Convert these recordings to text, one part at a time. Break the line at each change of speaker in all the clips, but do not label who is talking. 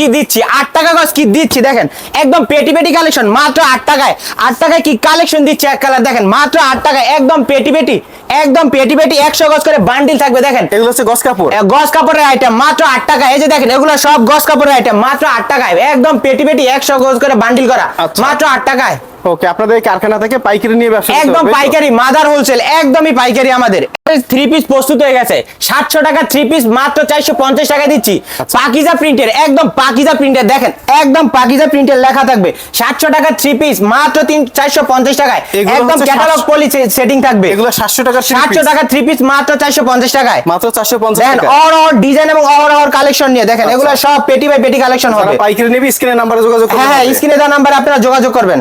কি দিচ্ছি? আট টাকা গজ কি দিচ্ছি? দেখেন একদম পেটি পেটি কালেকশন মাত্র আট টাকায়। আট টাকায় কি কালেকশন দিচ্ছি এক কালার দেখেন মাত্র আট টাকায় একদম পেটি পেটি একদম পেটি পেটি একশো গজ করে বান্ডিল থাকবে দেখেন।
এগুলো হচ্ছে গস কাপড়?
গজ কাপড়ের আইটেম মাত্র আট টাকা এই যে দেখেন এগুলো সব গজ কাপড়ের আইটেম মাত্র আট টাকায়। একদম পেটি পেটি একশো গজ করে বান্ডিল করা
আচ্ছা।
মাত্র আট টাকায়।
ওকে আপনাদের কারখানা থেকে পাইকারি নিয়ে ব্যবসা
একদম? পাইকারি মাদার হোলসেল একদমই পাইকারি আমাদের। থ্রি পিস প্রস্তুত হয়ে গেছে। সাতশো টাকা থ্রি পিস মাত্র চারশো পঞ্চাশ টাকা দিচ্ছি।
আচ্ছা।
পাকিজা প্রিন্টের একদম পাকিজা প্রিন্টের দেখেন একদম পাকিজা প্রিন্টের লেখা থাকবে। সাতশো টাকা থ্রি পিস মাত্র তিন চারশো পঞ্চাশ টাকায়। একদম ক্যাটালগ পলি সেটিং থাকবে।
এগুলো সাতশো টাকা
সাতশো টাকা থ্রি পিস মাত্র চারশো পঞ্চাশ টাকায়।
মাত্র চারশো পঞ্চাশ
দেখেন অর অর ডিজাইন এবং অর অর কালেকশন নিয়ে দেখেন
আচ্ছা।
এগুলো সব পেটি বাই পেটি কালেকশন হবে।
পাইকারি নেবে স্ক্রিনের নাম্বারে যোগাযোগ
হ্যাঁ হ্যাঁ। স্ক্রিনে দেওয়া নাম্বারে আপনারা যোগাযোগ করবেন।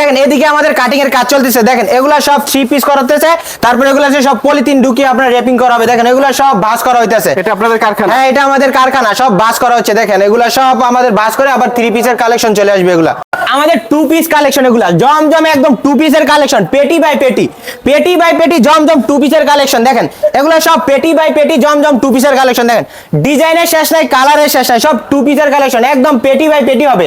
দেখেন এদিকে আমাদের কাটিং এর কাজ চলতেছে। দেখেন এগুলা সব থ্রি পিস করাতেছে তারপরে এগুলা সব পলিথিন ঢুকিয়ে আপনার র্যাপিং করা হবে দেখেন এগুলা সব বাস করা হইতেছে।
এটা আপনাদের কারখানা?
হ্যাঁ এটা আমাদের কারখানা সব বাস করা হচ্ছে দেখেন এগুলা সব আমাদের বাস করে আবার থ্রি পিসের কালেকশন চলে আসবে এগুলা। আমাদের টু পিস কালেকশন এগুলা জমজম একদম টু পিসের কালেকশন পেটি বাই পেটি পেটি বাই পেটি জমজম টু পিসের কালেকশন দেখেন এগুলা সব পেটি বাই পেটি জমজম টু পিসের কালেকশন দেখেন। ডিজাইনের শেষ নাই কালারের শেষ নাই সব টু পিসের কালেকশন একদম পেটি বাই পেটি হবে।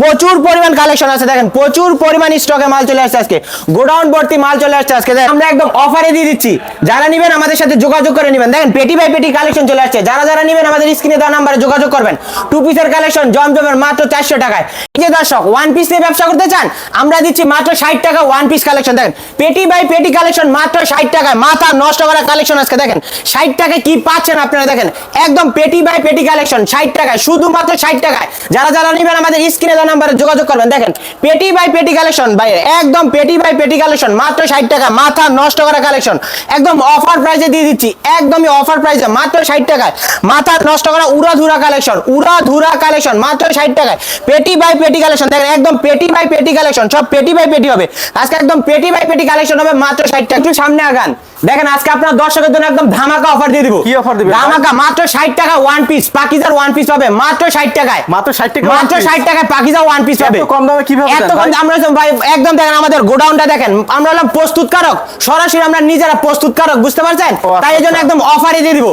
প্রচুর পরিমাণ কালেকশন আছে, দেখেন, প্রচুর পরিমাণ স্টকে মাল চলে আসছে আজকে। গোডাউন ভর্তি মাল চলে আসছে আজকে। আমরা একদম অফারে দিয়ে দিচ্ছি। যারা নিবেন, আমাদের সাথে যোগাযোগ করে নেবেন। দেখেন পেটি বাই পেটি কালেকশন চলে আসছে। যারা যারা নিবেন, আমাদের স্ক্রিনে দেওয়া নাম্বারে যোগাযোগ করবেন। টু পিসের কালেকশন জমজমের মাত্র চারশো টাকায়। যে দর্শক ওয়ান পিস নিয়ে ব্যবসা করতে চান, আমরা দিচ্ছি মাত্র ষাট টাকা ওয়ান পিস কালেকশন দেখেন পেটি বাই পেটি কালেকশন মাত্র ষাট টাকায়। মাথা নষ্ট করা কালেকশন আজকে, দেখেন। ষাট টাকায় কি পাচ্ছেন আপনারা, দেখেন? একদম পেটি বাই পেটি কালেকশন ষাট টাকায়। শুধুমাত্র ষাট টাকায়। যারা যারা নিবেন, আমাদের স্ক্রিনে দেওয়া নাম্বারে যোগাযোগ করবেন। দেখেন পেটি বাই পেটি কালেকশন ভাই, একদম পেটি বাই পেটি কালেকশন মাত্র ষাট টাকা, মাথা নষ্ট করা কালেকশন একদম অফার প্রাইসে দিয়ে দিচ্ছি, একদমই অফার প্রাইসে মাত্র ষাট টাকায়। মাথা নষ্ট করা উড়া ধুরা কালেকশন উড়া ধুরা কালেকশন মাত্র ষাট টাকায়। পেটি বাই পেটি কালেকশন দেখেন, একদম পেটি বাই পেটি কালেকশন সব পেটি বাই পেটি হবে। আজকে একদম পেটি বাই পেটি কালেকশন হবে, মাত্র ষাট টাকা। একটু সামনে আগান। দেখেন আজকে আপনার দর্শকের জন্য একদম ধামাকা অফার দিয়ে দিব।
কি offer দিবেন?
ধামাকা মাত্র ষাট টাকা ওয়ান পিস পাকিজার ওয়ান পিস হবে মাত্র ষাট টাকায়।
মাত্র ষাট টাকা
মাত্র ষাট টাকায় পাকিজা ওয়ান পিস পাবে।
এত কম দামে কীভাবে
এত কম? আমরা ভাই একদম দেখেন আমাদের গোডাউনটা দেখেন। আমরা হলাম প্রস্তুতকারক। সরাসরি আমরা নিজেরা প্রস্তুতকারক বুঝতে পারছেন?
আচ্ছা,
তাই এই জন্য
আচ্ছা।
একদম অফারে দিয়ে দিব।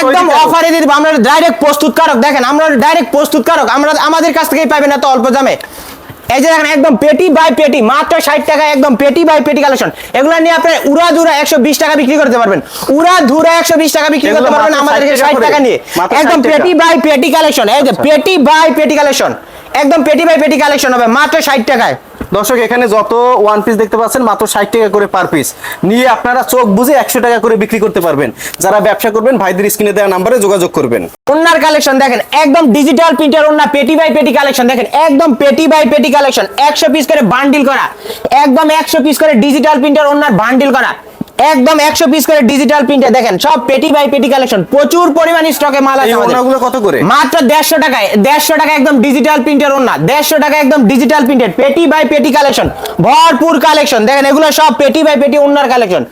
একদম। অফারে দিয়ে দিব। আমরা ডাইরেক্ট প্রস্তুতকারক দেখেন আমরা ডাইরেক্ট প্রস্তুতকারক। আমরা আমাদের কাছ থেকেই পাবেন এত অল্প দামে। এই যে দেখেন একদম পেটি বাই পেটি মাত্র ষাট টাকা একদম পেটি বাই পেটি কালেকশন। এগুলো নিয়ে আপনি উড়া ধুরা একশো বিশ টাকা বিক্রি করতে পারবেন। উড়া ধুরা একশো বিশ টাকা বিক্রি করতে পারবেন
আমাদের
আমাদেরকে ষাট
টাকা
টাকা নিয়ে। একদম পেটি বাই পেটি কালেকশন এই যে
আচ্ছা।
পেটি বাই পেটি কালেকশন। একদম পেটি বাই পেটি কালেকশন হবে মাত্র ষাট টাকায়।
দর্শক, এখানে যত ওয়ান পিস দেখতে পাচ্ছেন, মাত্র ষাট টাকা করে পার পিস নিয়ে আপনারা চোখ বুঝে একশো টাকা করে বিক্রি করতে পারবেন। যারা ব্যবসা করবেন, ভাইদের স্ক্রিনে দেওয়া নাম্বারে যোগাযোগ করবেন।
ওনার কালেকশন দেখেন, একদম ডিজিটাল প্রিন্টার ওনার পেটি বাই পেটি কালেকশন দেখেন, একদম পেটি বাই পেটি কালেকশন একশো পিস করে বান্ডিল করা, একদম একশো পিস করে ডিজিটাল প্রিন্টার ওনার বান্ডিল করা। একদম একশো পিস করে ডিজিটাল প্রিন্টে দেখেন সব পেটি বাই পেটি কালেকশন প্রচুর পরিমাণে স্টকে মাল আছে আমাদের।
কত করে?
মাত্র দেড়শো টাকায় দেড়শো টাকা একদম ডিজিটাল প্রিন্টের ওনা দেড়শো টাকা একদম ডিজিটাল প্রিন্টের পেটি বাই পেটি কালেকশন ভরপুর কালেকশন দেখেন এগুলো সব পেটি বাই পেটি ওনার কালেকশন